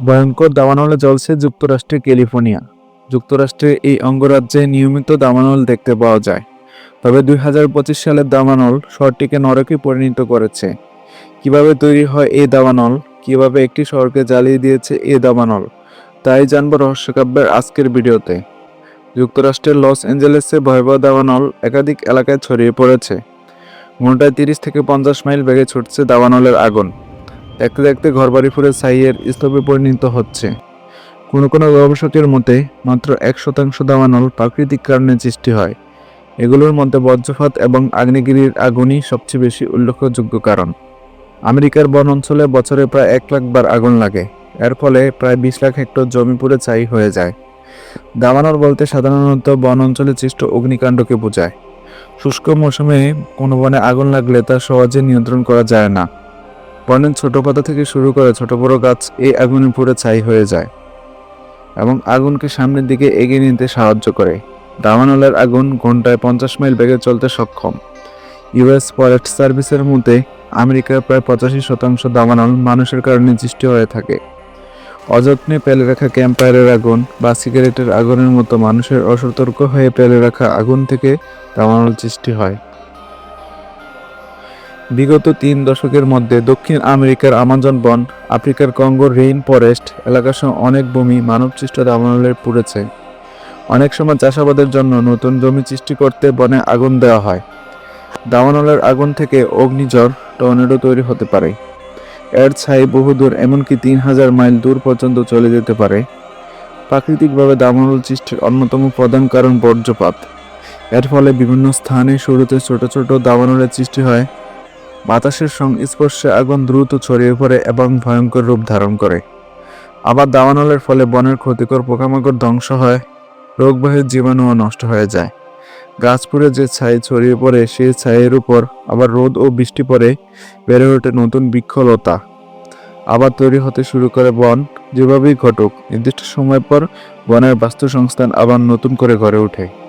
ভয়ঙ্কর দাবানলে জ্বলছে যুক্তরাষ্ট্রের ক্যালিফোর্নিয়া। যুক্তরাষ্ট্রের এই অঙ্গরাজ্যে নিয়মিত দাবানল দেখতে পাওয়া যায়। তবে দুই হাজার পঁচিশ সালের দাবানল শহরটিকে নরকে পরিণত করেছে। কীভাবে তৈরি হয় এই দাবানল? কীভাবে একটি শহরকে জ্বালিয়ে দিয়েছে এই দাবানল? তাই জানব রহস্যকাব্যের আজকের ভিডিওতে। যুক্তরাষ্ট্রের লস অ্যাঞ্জেলেসে ভয়াবহ দাবানল একাধিক এলাকায় ছড়িয়ে পড়েছে। ঘন্টায় তিরিশ থেকে পঞ্চাশ মাইল বেগে ছুটছে দাবানলের আগুন। দেখতে দেখতে ঘরবাড়ি ফুরে ছাইয়ের স্তূপে পরিণত হচ্ছে। কোনো কোনো গবেষকের মতে, মাত্র এক শতাংশ দাবানল প্রাকৃতিক কারণে সৃষ্টি হয়। এগুলোর মধ্যে বজ্রপাত এবং আগ্নেয়গিরির আগুনই সবচেয়ে বেশি উল্লেখযোগ্য কারণ। আমেরিকার বন অঞ্চলে বছরে প্রায় এক লাখ বার আগুন লাগে। এর ফলে প্রায় বিশ লাখ হেক্টর জমি পুড়ে ছাই হয়ে যায়। দাবানল বলতে সাধারণত বন অঞ্চলে সৃষ্ট অগ্নিকাণ্ডকে বোঝায়। শুষ্ক মৌসুমে কোনো বনে আগুন লাগলে তা সহজে নিয়ন্ত্রণ করা যায় না। বনের ছোট পাতা থেকে শুরু করে ছোট বড় গাছ এই আগুনে পুড়ে ছাই হয়ে যায় এবং আগুনকে সামনের দিকে এগিয়ে নিতে সাহায্য করে। দামানলের আগুন ঘন্টায় পঞ্চাশ মাইল বেগে চলতে সক্ষম। ইউএস ফরেস্ট সার্ভিসের মতে আমেরিকার প্রায় পঁচাশি শতাংশ দামানল মানুষের কারণে সৃষ্টি হয়ে থাকে। অযত্নে পেলে রাখা ক্যাম্পায়ারের আগুন বা সিগারেটের আগুনের মতো মানুষের অসতর্ক হয়ে পেলে রাখা আগুন থেকে দামানল সৃষ্টি হয়। বিগত তিন দশকের মধ্যে দক্ষিণ আমেরিকার আমাজন বন, আফ্রিকার কঙ্গো রেইন ফরেস্ট এলাকাসহ অনেক ভূমি মানবসৃষ্ট দাবানলের পুড়েছে। অনেক সময় চাষাবাদের জন্য নতুন জমি সৃষ্টি করতে বনে আগুন দেওয়া হয়। দাবানলের আগুন থেকে অগ্নিঝড় টর্নেডো তৈরি হতে পারে। এর ছাই বহুদূর, এমনকি তিন হাজার মাইল দূর পর্যন্ত চলে যেতে পারে। প্রাকৃতিকভাবে দাবানল সৃষ্টির অন্যতম প্রধান কারণ বর্জ্যপাত। এর ফলে বিভিন্ন স্থানে শুরুতে ছোট ছোট দাবানলের সৃষ্টি হয়। বাতাসের সংস্পর্শে আগুন দ্রুত ছড়িয়ে পড়ে এবং ভয়ঙ্কর রূপ ধারণ করে। আবার দাবানলের ফলে বনের ক্ষতিকর পোকামাকড় ধ্বংস হয়, রোগবাহী জীবাণুও নষ্ট হয়ে যায়। গাছ পুড়ে যে ছাই ছড়িয়ে পড়ে, সেই ছাইয়ের উপর আবার রোদ ও বৃষ্টি পড়ে, বেড়ে ওঠে নতুন বৃক্ষলতা। আবার তৈরি হতে শুরু করে বন, যেভাবেই ঘটুক, নির্দিষ্ট সময় পর বনের বাস্তুসংস্থান আবার নতুন করে গড়ে ওঠে।